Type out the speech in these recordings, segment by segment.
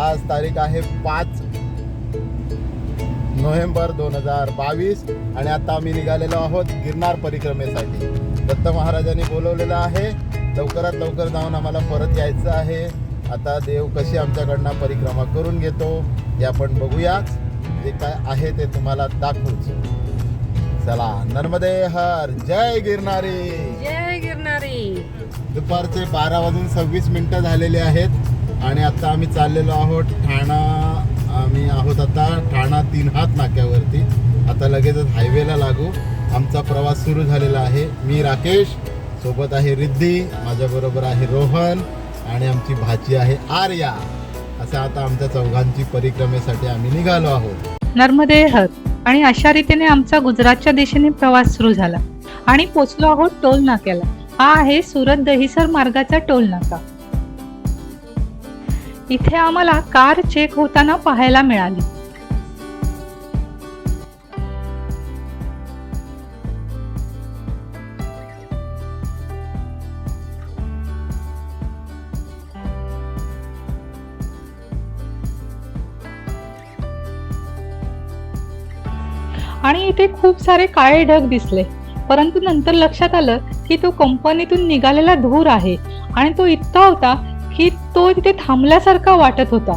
आज तारीख आहे पाच नोव्हेंबर दोन हजार बावीस आणि आता आम्ही निघालेलो आहोत गिरनार परिक्रमेसाठी. दत्त महाराजांनी बोलवलेलं आहे लवकरात लवकर जाऊन आम्हाला परत यायचं आहे. आता देव कशी आमच्याकडनं परिक्रमा करून घेतो हे आपण बघूयाच जे काय आहे ते तुम्हाला दाखवूच. चला नर्मदे हर जय गिरनारी. जय गिरणारी दुपारचे बारा वाजून सव्वीस मिनटं झालेले आहेत. आणि आता आम्ही चाललेलो आहोत ठाणा आम्ही आहोत आता ठाणा तीन हात नाक्यावरती. आता लगेचच हायवेला लागू. आमचा प्रवास सुरू झालेला आहे. मी राकेश सोबत आहे रिद्धी माझ्याबरोबर आहे रोहन आणि आमची भाची आहे आर्या. असं आता आमच्या चौघांची परिक्रमेसाठी आम्ही निघालो आहोत. नर्मदे हर आणि अशा रीतीने आमचा गुजरातच्या दिशेने प्रवास सुरू झाला. आणि पोचलो आहोत टोल नाक्याला. हा आहे सुरत दहिसर मार्गाचा टोल नाका. इथे आम्हाला कार चेक होताना पाहायला मिळाली. आणि इथे खूप सारे काळे ढग दिसले. परंतु नंतर लक्षात आलं की तो कंपनीतून निघालेला धूर आहे आणि तो इतका होता की तो तिथे थांबल्यासारखा वाटत होता.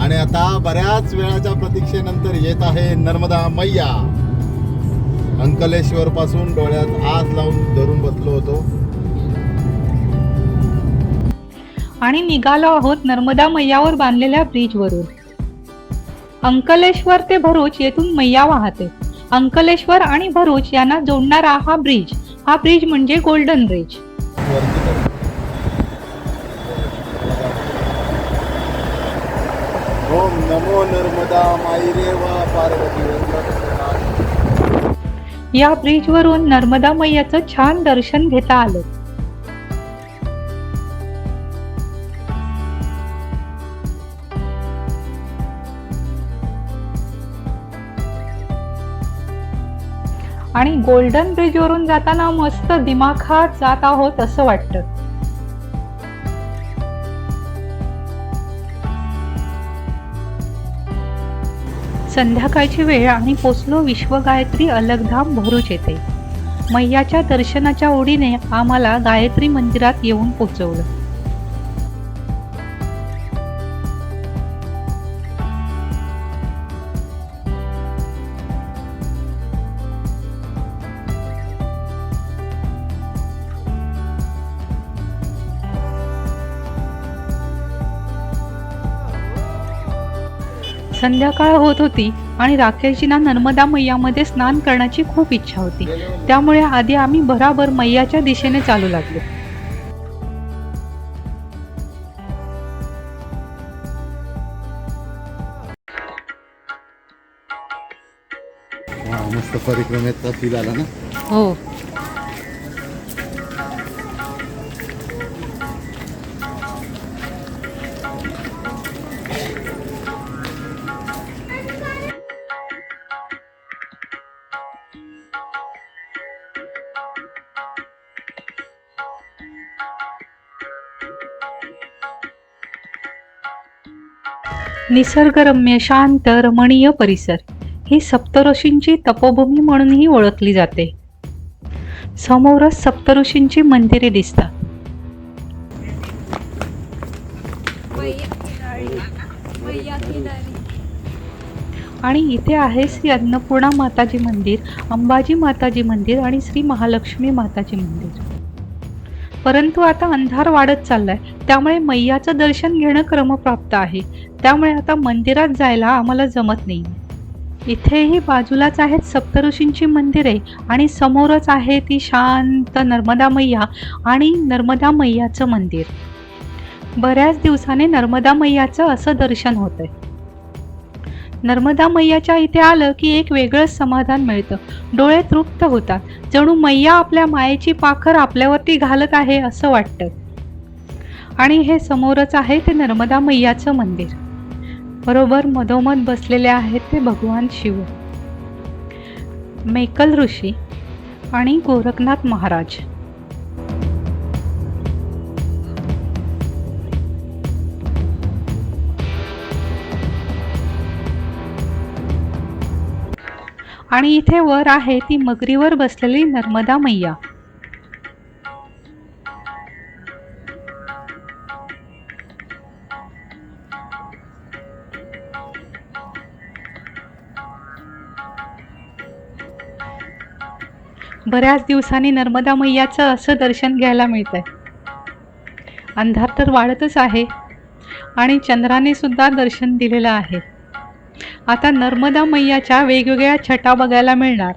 आणि आता बऱ्याच वेळाच्या प्रतीक्षेनंतर येत आहे नर्मदा मैया. अंकलेश्वर पासून डोळ्यात आस लावून धरून बसलो होतो. आणि निघालो आहोत नर्मदा मैयावर बांधलेल्या ब्रिजवरून अंकलेश्वर ते भरूच येथून मैया वाहते. अंकलेश्वर आणि भरूच यांना जोडणारा हा ब्रिज हा ब्रिज म्हणजे गोल्डन ब्रिज ओम नमो नर्मदा पार्वती. या ब्रिजवरून नर्मदा मैयाचं छान दर्शन घेता आलं. आणि गोल्डन ब्रिजवरून जाताना मस्त दिमाखात जात आहोत असं वाटतं. संध्याकाळची वेळ आणि पोचलो विश्वगायत्री अलगधाम भरूच येथे. मैयाच्या दर्शनाच्या ओढीने आम्हाला गायत्री मंदिरात येऊन पोचवलं. संध्याकाळ होत होती आणि राकेशजींना नर्मदा मैयामध्ये स्नान करण्याची खूप इच्छा होती. त्यामुळे आधी आम्ही भराभर मैयाच्या दिशेने चालू लागलो. मस्त परिक्रमेचा फील आला ना? हो. निसर्गरम्य शांत रमणीय परिसर. ही सप्तऋषींची तपोभूमी म्हणूनही ओळखली जाते. समोरच सप्तऋषींची मंदिरे दिसतात. आणि इथे आहे श्री अन्नपूर्णा माताजी मंदिर अंबाजी माताजी मंदिर आणि श्री महालक्ष्मी माताजी मंदिर. परंतु आता अंधार वाढत चाललाय त्यामुळे मैयाचं दर्शन घेणं क्रमप्राप्त आहे. त्यामुळे आता मंदिरात जायला आम्हाला जमत नाही. इथेही बाजूलाच आहेत सप्तऋषींची मंदिरे आणि समोरच आहे ती शांत नर्मदा मैया आणि नर्मदा मैयाचं मंदिर. बऱ्याच दिवसाने नर्मदा मैयाचं असं दर्शन होतंय. नर्मदा मैयाच्या इथे आलं की एक वेगळंच समाधान मिळतं. डोळे तृप्त होतात. जणू मैया आपल्या मायेची पाखर आपल्यावरती घालत आहे असं वाटतं. आणि हे समोरच आहे ते नर्मदा मैयाचं मंदिर. बरोबर मधोमध बसलेले आहेत ते भगवान शिव. मेकल ऋषी आणि गोरखनाथ महाराज. आणि इथे वर आहे ती मगरीवर बसलेली नर्मदा मैया. बऱ्याच दिवसांनी नर्मदा मैयाचं असं दर्शन घ्यायला मिळतंय. अंधार तर वाढतच आहे आणि चंद्राने सुद्धा दर्शन दिलेलं आहे. आता नर्मदा मैयाच्या वेगवेगळ्या छटा बघायला मिळणार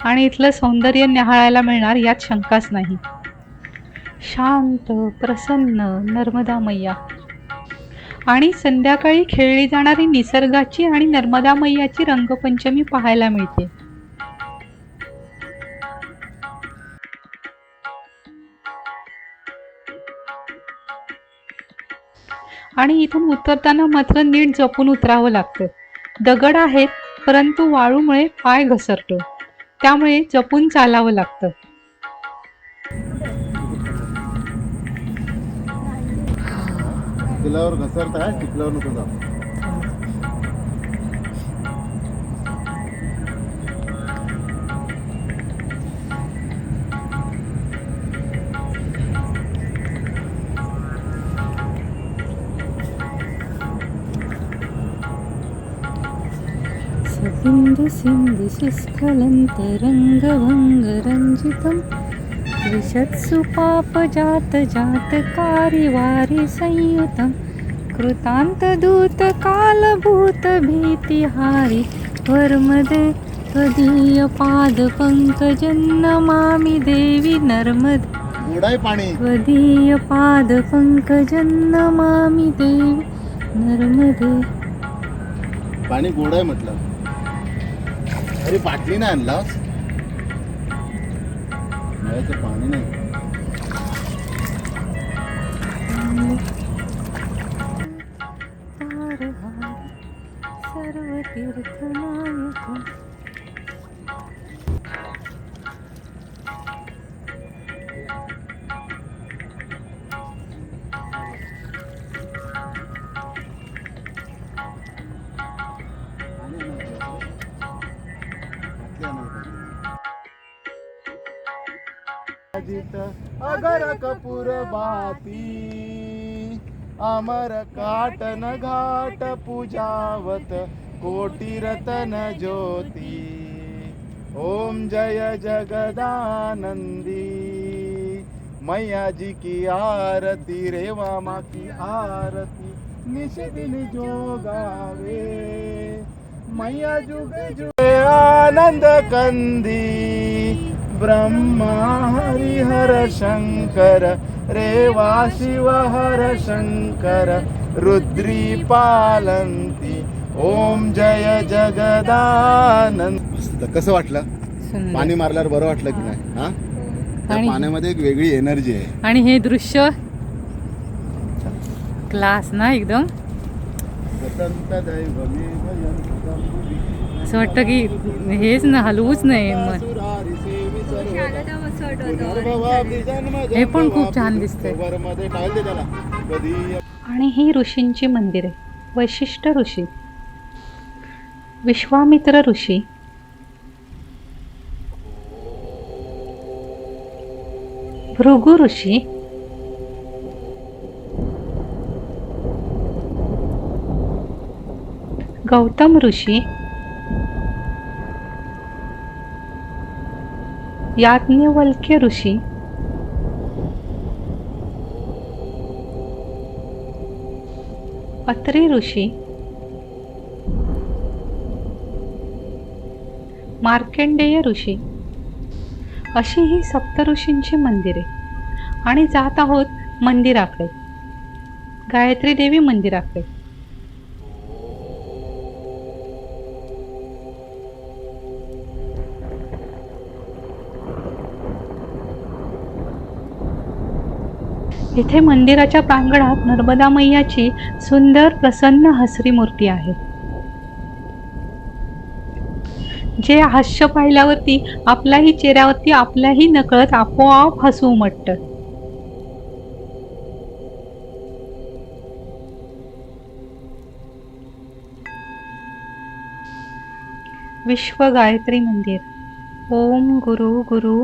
आणि इथलं सौंदर्य न्याहाळायला मिळणार यात शंकाच नाही. शांत प्रसन्न नर्मदा मैया. आणि संध्याकाळी खेळली जाणारी निसर्गाची आणि नर्मदा मैयाची रंगपंचमी पाहायला मिळते. आणि इथून उतरताना मात्र नीट जपून उतरावं लागतं. दगड आहेत परंतु वाळूमुळे पाय घसरतो. त्यामुळे जपून चालावं लागतं. टिकल्यावर घसरत आहे टिकल्यावर नको जाऊ. सबिन्दु सिन्धु शुस्खलन्तरङ्गभङ्गरञ्जितं विशत्सु पापजातजातकारिवारि संयुतं। कृतान्तदूतकालभूतभीतिहारि वर्मदे त्वदीयपादपङ्कजन्नमामि देवि नर्मदे। त्वदीयपादपङ्कजन्नमामि देवि नर्मदे। पाणी गोड आहे म्हटलं। अरे बाटली नाही आणला नळाचं पाणी नाही. अजित अगर कपूर बाती अमर काटन घाट पूजावत कोटी रतन ज्योती. ओम जय जगदानंदी मैया जी की आरती रेवा माँ की आरती निश दिन जो गावे मैया जुग जुग आनंद कंदी ब्रह्मा हरिहर शंकर रेवा शिव हर शंकर रुद्री पालंती ओम जय जगदानंद. कसं वाटलं? पाणी मारल्यावर बरं वाटलं की नाही? हा? त्या आणि- पाण्यामध्ये एक वेगळी एनर्जी आहे. आणि हे दृश्य क्लास ना एकदम. असं वाटतं की हेच ना हलवूच नाही हे पण खूप छान दिसते आणि ही ऋषींची मंदिरे वैशिष्ट्य ऋषी. विश्वामित्र ऋषी. भृगु ऋषी. गौतम ऋषी. याज्ञवल्क्य ऋषी. अत्री ऋषी. मार्कंडेय ऋषी. अशी ही सप्तऋषींची मंदिरे. आणि जात आहोत मंदिराकडे. गायत्री देवी मंदिराकडे. इथे मंदिराच्या प्रांगणात नर्मदा मैयाची सुंदर प्रसन्न हसरी मूर्ती आहे. जे हास्य पाहिल्यावरती आपल्याही चेहऱ्यावरती आपल्याही नकळत आपोआप हसू उमटतं. विश्व गायत्री मंदिर. ओम गुरु गुरु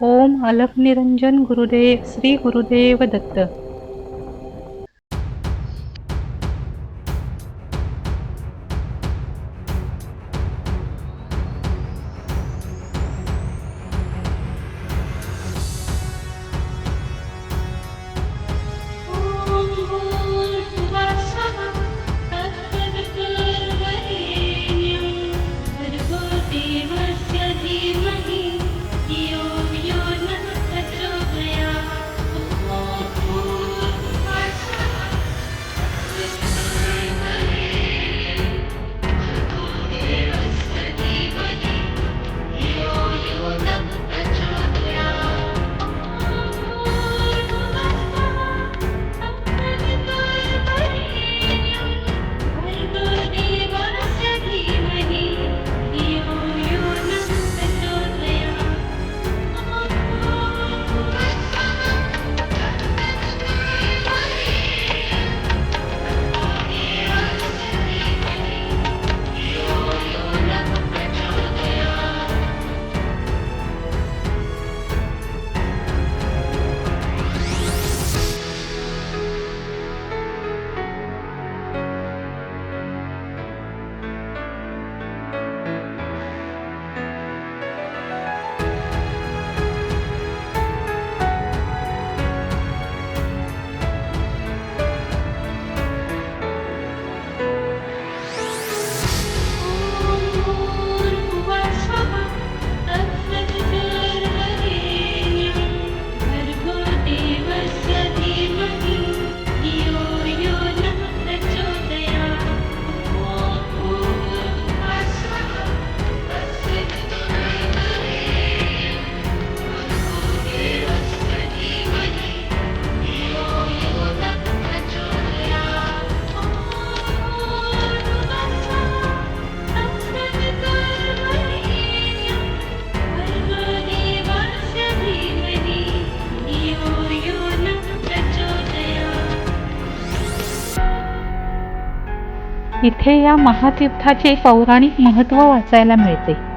ओम अलख निरंजन गुरुदेव श्री गुरुदेव दत्त. इथे या महातीर्थाचे पौराणिक महत्त्व वाचायला मिळते.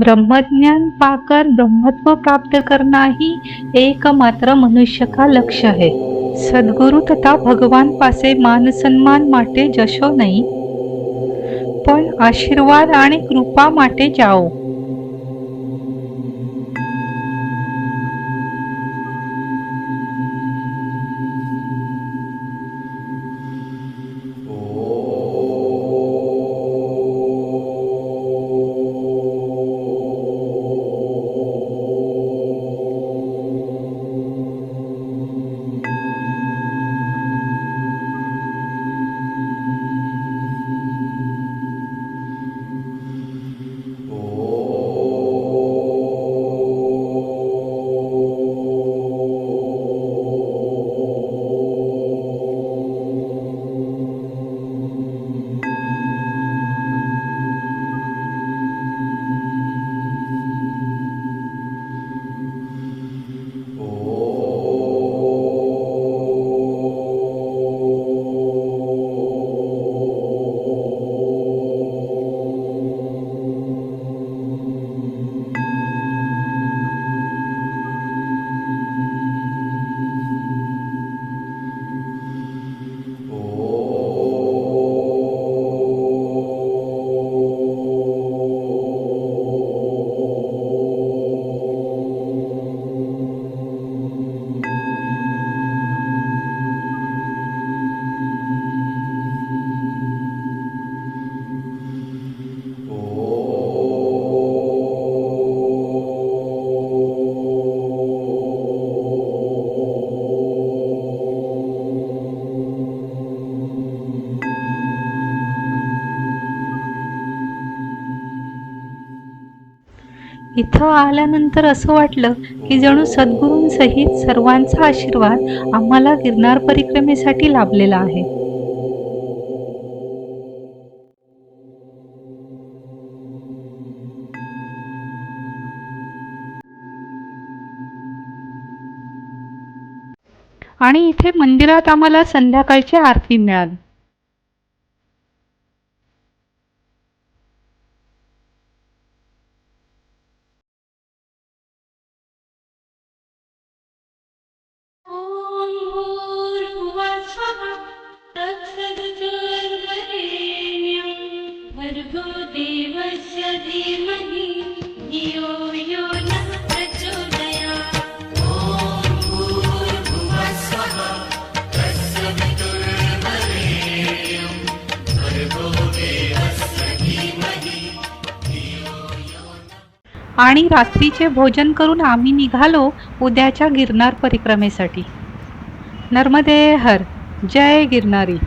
ब्रह्मज्ञान पाकर ब्रह्मत्व प्राप्त करना ही एकमात्र मनुष्य का लक्ष्य है सदगुरु तथा भगवान पासे मान सन्मान माटे जशो नहीं. पण आशीर्वाद आणि कृपा माटे जाओ. इथं आल्यानंतर असं वाटलं की जणू सद्गुरूंसहित सर्वांचा आशीर्वाद आम्हाला गिरनार परिक्रमेसाठी लाभलेला आहे. आणि इथे मंदिरात आम्हाला संध्याकाळची आरती मिळाली. आणि रात्रीचे भोजन करून आम्ही निघालो उद्याच्या गिरनार परिक्रमेसाठी. नर्मदे हर. जय गिरनारी.